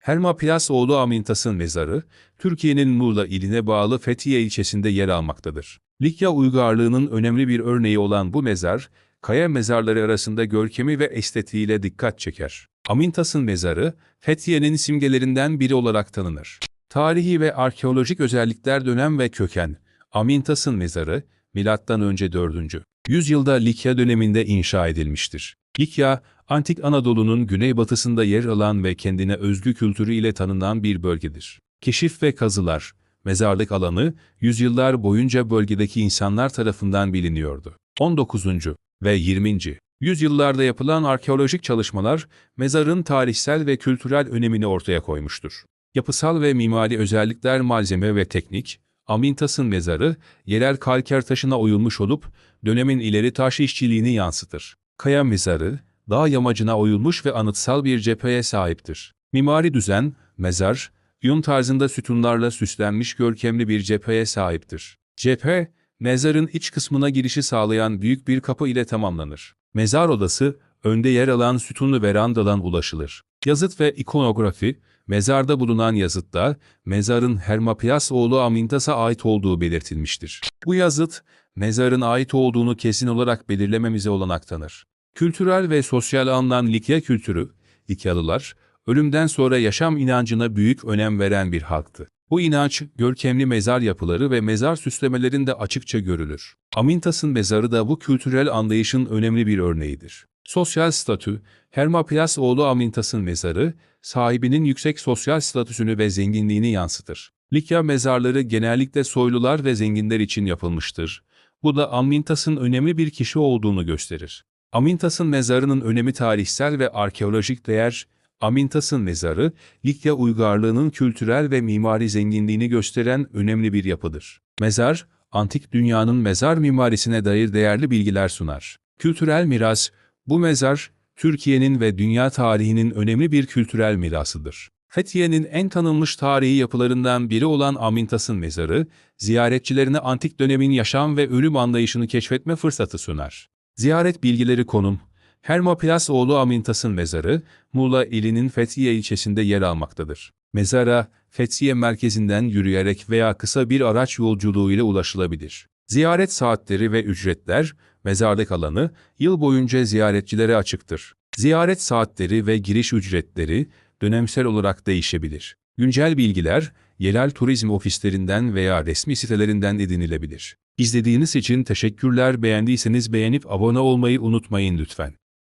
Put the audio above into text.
Hermapilas oğlu Amintas'ın mezarı, Türkiye'nin Muğla iline bağlı Fethiye ilçesinde yer almaktadır. Likya uygarlığının önemli bir örneği olan bu mezar, kaya mezarları arasında görkemi ve estetiğiyle dikkat çeker. Amintas'ın mezarı, Fethiye'nin simgelerinden biri olarak tanınır. Tarihi ve arkeolojik özellikler dönem ve köken, Amintas'ın mezarı, M.Ö. 4. yüzyılda Likya döneminde inşa edilmiştir. Likya, Antik Anadolu'nun güneybatısında yer alan ve kendine özgü kültürü ile tanınan bir bölgedir. Keşif ve kazılar, mezarlık alanı, yüzyıllar boyunca bölgedeki insanlar tarafından biliniyordu. 19. ve 20. yüzyıllarda yapılan arkeolojik çalışmalar, mezarın tarihsel ve kültürel önemini ortaya koymuştur. Yapısal ve mimari özellikler malzeme ve teknik, Amintas'ın mezarı, yerel kalker taşına oyulmuş olup, dönemin ileri taş işçiliğini yansıtır. Kaya mezarı, dağ yamacına oyulmuş ve anıtsal bir cepheye sahiptir. Mimari düzen, mezar, yun tarzında sütunlarla süslenmiş görkemli bir cepheye sahiptir. Cephe, mezarın iç kısmına girişi sağlayan büyük bir kapı ile tamamlanır. Mezar odası, önde yer alan sütunlu verandadan ulaşılır. Yazıt ve ikonografi, mezarda bulunan yazıtta, mezarın Hermapias oğlu Amintas'a ait olduğu belirtilmiştir. Bu yazıt, mezarın ait olduğunu kesin olarak belirlememize olanak tanır. Kültürel ve sosyal anlam Likya kültürü, Likyalılar, ölümden sonra yaşam inancına büyük önem veren bir halktı. Bu inanç, görkemli mezar yapıları ve mezar süslemelerinde açıkça görülür. Amintas'ın mezarı da bu kültürel anlayışın önemli bir örneğidir. Sosyal statü, Hermapilas oğlu Amintas'ın mezarı, sahibinin yüksek sosyal statüsünü ve zenginliğini yansıtır. Likya mezarları genellikle soylular ve zenginler için yapılmıştır. Bu da Amintas'ın önemli bir kişi olduğunu gösterir. Amintas'ın mezarının önemi tarihsel ve arkeolojik değer, Amintas'ın mezarı, Likya uygarlığının kültürel ve mimari zenginliğini gösteren önemli bir yapıdır. Mezar, antik dünyanın mezar mimarisine dair değerli bilgiler sunar. Kültürel miras, bu mezar, Türkiye'nin ve dünya tarihinin önemli bir kültürel mirasıdır. Fethiye'nin en tanınmış tarihi yapılarından biri olan Amintas'ın mezarı, ziyaretçilerine antik dönemin yaşam ve ölüm anlayışını keşfetme fırsatı sunar. Ziyaret bilgileri konum Hermoplas oğlu Amintas'ın mezarı, Muğla ilinin Fethiye ilçesinde yer almaktadır. Mezara, Fethiye merkezinden yürüyerek veya kısa bir araç yolculuğuyla ulaşılabilir. Ziyaret saatleri ve ücretler, mezarlık alanı, yıl boyunca ziyaretçilere açıktır. Ziyaret saatleri ve giriş ücretleri, dönemsel olarak değişebilir. Güncel bilgiler, yerel turizm ofislerinden veya resmi sitelerinden edinilebilir. İzlediğiniz için teşekkürler beğendiyseniz beğenip abone olmayı unutmayın lütfen.